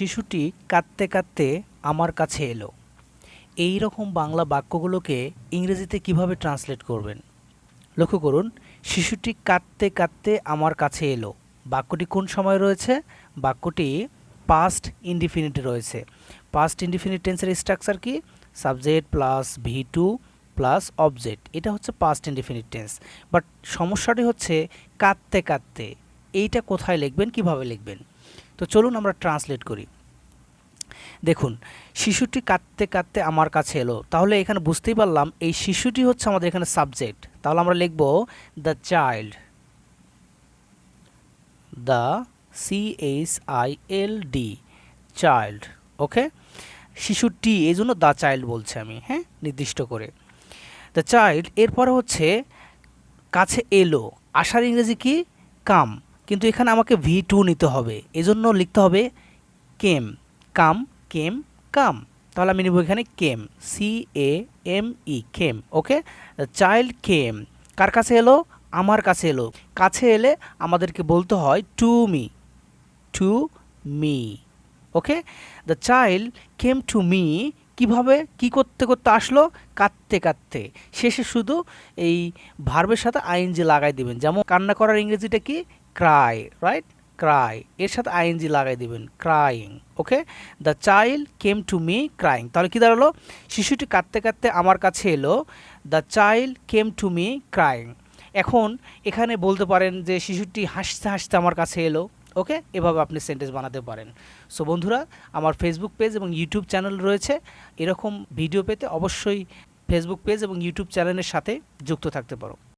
শিশুটি কাঁদতে কাঁদতে আমার কাছে এলো। এই রকম বাংলা বাক্যগুলোকে ইংরেজিতে কীভাবে ট্রান্সলেট করবেন? লক্ষ্য করুন, শিশুটি কাঁদতে কাঁদতে আমার কাছে এলো। বাক্যটি কোন সময় রয়েছে? বাক্যটি পাস্ট ইনডিফিনিটে রয়েছে। পাস্ট ইনডিফিনিট টেন্সের স্ট্রাকচার কি? Subject plus V two plus object এটা হচ্ছে পাস্ট ইনডিফিনিট টেন্স বাট সমস্যাটি হচ্ছে কাঁদতে কাঁদতে। এইটা কোথায় লিখবেন? কীভাবে লিখবেন? তো চলুন আমরা ট্রান্সলেট করি। দেখুন, শিশুটি কাঁদতে কাঁদতে আমার কাছে এলো। তাহলে এখানে বুঝতেই পারলাম এই শিশুটি হচ্ছে আমাদের এখানে সাবজেক্ট। তাহলে আমরা লিখব the child the C H I L D child okay? শিশুটি এই জন্য দ্য চাইল্ড বলছে আমি হ্যাঁ? নির্দিষ্ট করে। দ্য চাইল্ড এরপরে হচ্ছে, কাছে এলো। আসার ইংরেজি কি? কাম। কিন্তু এখানে আমাকে ভি টু নিতে হবে। এজন্য লিখতে হবে কেম কাম কেম কাম। তাহলে আমি নেব এখানে came C A M E came okay child came কার কাছে এলো? আমার কাছে এলো। কাছে এলে আমাদেরকে বলতে হয় to me to me okay the child came to me কীভাবে, কি করতে করতে আসলো? কাঁদতে কাঁদতে। শেষে শুধু এই ভার্বের সাথে আইএনজি লাগাই দিবেন। যেমন কান্না করার ইংরেজিটা কি? Cry right cry. এর সাথে আইএনজি লাগাই দিবেন, crying, okay? The child came to me crying. তাহলে কি দাঁড়াল? শিশুটি কাঁদতে কাঁদতে আমার কাছে এলো, the child came to me crying. এখন এখানে বলতে পারেন যে শিশুটি হাসতে হাসতে আমার কাছে এলো। ওকে? এভাবে আপনি সেন্টেন্স বানাতে পারেন। সো বন্ধুরা, আমার ফেসবুক পেজ এবং ইউটিউব চ্যানেল রয়েছে। এরকম ভিডিও পেতে অবশ্যই ফেসবুক পেজ এবং ইউটিউব চ্যানেলের সাথে যুক্ত থাকতে পারো।